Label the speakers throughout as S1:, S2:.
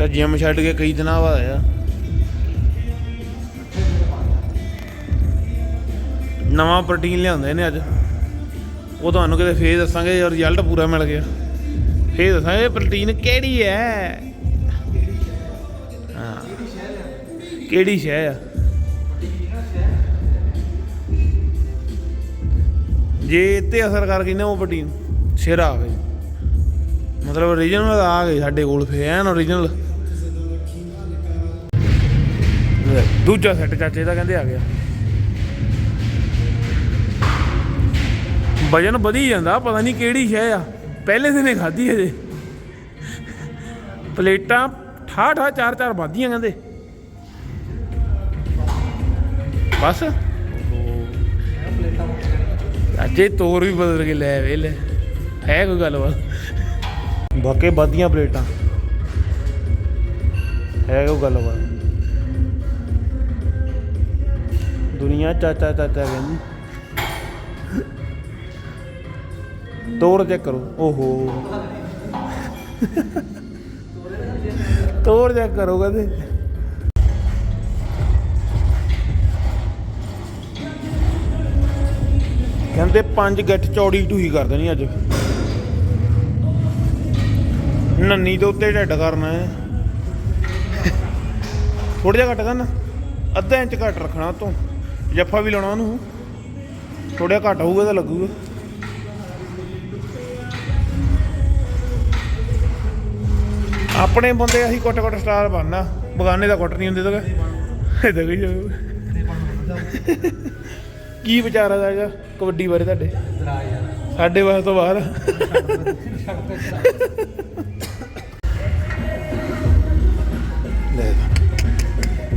S1: ਚਾਚਾ ਜਿਮ ਛੱਡ ਕੇ ਕਈ ਦਿਨਾਂ ਬਾਅਦ ਆਇਆ। ਨਵਾਂ ਪ੍ਰੋਟੀਨ ਲਿਆਉਂਦੇ ਨੇ ਅੱਜ। ਉਹ ਤੁਹਾਨੂੰ ਕਿਤੇ ਫੇਰ ਦੱਸਾਂਗੇ ਜੇ ਰਿਜ਼ਲਟ ਪੂਰਾ ਮਿਲ ਗਿਆ। ਫੇਰ ਦੱਸਾਂਗੇ ਪ੍ਰੋਟੀਨ ਕਿਹੜੀ ਹੈ? ਹਾਂ। ਕਿਹੜੀ ਸ਼ੈ ਆ? ਜੇ ਇੱਥੇ ਅਸਰ ਕਰ ਗਈ ਨਾ ਉਹ ਪ੍ਰੋਟੀਨ ਸਿਰ ਆ ਗਈ ਮਤਲਬ ਓਰੀਜਨਲ ਆ ਗਈ ਸਾਡੇ ਕੋਲ ਫੇਰ, ਐਨ ਓਰੀਜਨਲ ਦੂਜਾ ਸੈੱਟ ਚਾਚੇ ਦਾ ਕਹਿੰਦੇ ਆ ਗਿਆ। ਵਜਨ ਵਧੀ ਜਾਂਦਾ ਪਤਾ ਨਹੀਂ ਕਿਹੜੀ ਸ਼ੈ ਆ। ਪਹਿਲੇ ਦਿਨੇ ਖਾਧੀ ਹਜੇ। ਪਲੇਟਾਂ ਠਾ ਠਾ ਚਾਰ ਚਾਰ ਵਾਧੀਆਂ ਕਹਿੰਦੇ। ਬਸ। ਅੱਜੇ ਤੋਰ ਵੀ ਬਦਲ ਕੇ ਲੈ ਵੇ ਲੈ। ਹੈ ਕੋਈ ਗੱਲਬਾਤ? ਬਾਕੀ ਵਾਧੀਆਂ ਪਲੇਟਾਂ। ਹੈ ਕੋਈ ਗੱਲਬਾਤ? ਦੁਨੀਆ ਚਾਚਾ ਚਾਚਾ ਕਹਿੰਦੀ ਤੋੜ ਚੈੱਕ ਕਰੋ। ਓਹੋ। ਤੋੜ ਚੈੱਕ ਕਰੋ ਕਹਿੰਦੇ। ਕਹਿੰਦੇ ਪੰਜ ਗੱਠ ਚੌੜੀ ਟੂਹੀ ਕਰ ਦੇਣੀ ਅੱਜ। ਨੰਨੀ ਦੇ ਉੱਤੇ ਢੱਡ ਕਰਨਾ ਹੈ। ਥੋੜਾ ਜਿਹਾ ਘੱਟ ਕਰਨਾ। ਅੱਧਾ ਇੰਚ ਘੱਟ ਰੱਖਣਾ ਤੋਂ ਜੱਫਾ ਵੀ ਲਾਉਣਾ ਉਹਨੂੰ। ਥੋੜਾ ਜਿਹਾ ਘੱਟ ਹੋਊਗਾ ਤਾਂ ਲੱਗੂਗਾ। ਆਪਣੇ ਬੰਦੇ ਅਸੀਂ ਕੁੱਟ ਕੁੱਟ ਸਟਾਰ ਬਣਨਾ। ਬਗਾਨੇ ਦਾ ਕੁੱਟ ਨਹੀਂ ਹੁੰਦੇ ਤਾਂ ਇਹਦਾ ਕੋਈ ਕੀ ਵਿਚਾਰ ਆ ਇਹਦਾ ਕਬੱਡੀ ਬਾਰੇ ਤੁਹਾਡੇ? ਸਾਡੇ ਵਾਸ ਤੋਂ ਬਾਹਰ।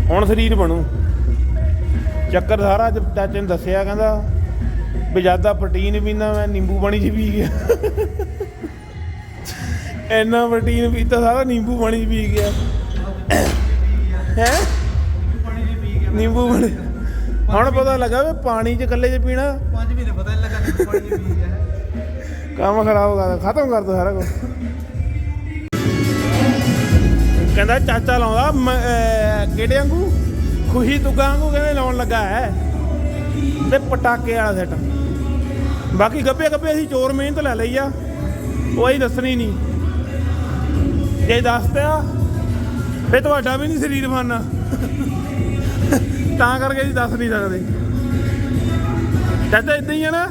S1: ਹੁਣ ਸਰੀਰ ਬਣੂ। ਚੱਕਰ ਸਾਰਾ ਅੱਜ ਚਾਚੇ ਨੇ ਦੱਸਿਆ ਕਹਿੰਦਾ ਵੀ ਜ਼ਿਆਦਾ ਪ੍ਰੋਟੀਨ ਪੀਂਦਾ ਮੈਂ ਨਿੰਬੂ ਪਾਣੀ ਚ ਪੀ ਗਿਆ। ਇੰਨਾ ਪ੍ਰੋਟੀਨ ਪੀਤਾ ਸਾਰਾ ਨਿੰਬੂ ਪਾਣੀ ਚ ਪੀ ਗਿਆ। ਹੈ? ਨਿੰਬੂ ਪਾਣੀ ਹੁਣ ਪਤਾ ਲੱਗਾ ਵੀ ਪਾਣੀ ਚ ਇਕੱਲੇ ਚ ਪੀਣਾ।
S2: ਪੰਜ ਮਹੀਨੇ ਪਤਾ ਨਹੀਂ ਲੱਗਾ ਨਿੰਬੂ ਪਾਣੀ ਚ ਪੀ ਗਿਆ।
S1: ਕੰਮ ਖਰਾਬ ਕਰ ਖਤਮ ਕਰ ਦੋ ਸਾਰਾ ਕੁਝ ਕਹਿੰਦਾ ਚਾਚਾ ਲਾਉਂਦਾ ਕਿਹੜੇ ਵਾਂਗੂ। ਖੁਸ਼ੀ ਤੁਗਾ ਕਹਿੰਦੇ ਲਾਉਣ ਲੱਗਾ ਹੈ। ਤੇ ਪਟਾਕੇ ਵਾਲਾ ਸੈੱਟ ਬਾਕੀ ਗੱਪੇ ਗੱਪੇ ਅਸੀਂ ਚੋਰ ਮਿਹਨਤ ਲੈ ਲਈ ਆ। ਉਹ ਅਸੀਂ ਦੱਸਣੀ ਨਹੀਂ। ਜੇ ਦੱਸਦਾ ਫੇ ਤੁਹਾਡਾ ਵੀ ਨਹੀਂ ਸਰੀਰ ਬਣਨਾ। ਤਾਂ ਕਰਕੇ ਅਸੀਂ ਦੱਸ ਨਹੀਂ ਸਕਦੇ। ਚਾਚਾ ਇਦਾਂ ਹੀ ਆ ਨਾ।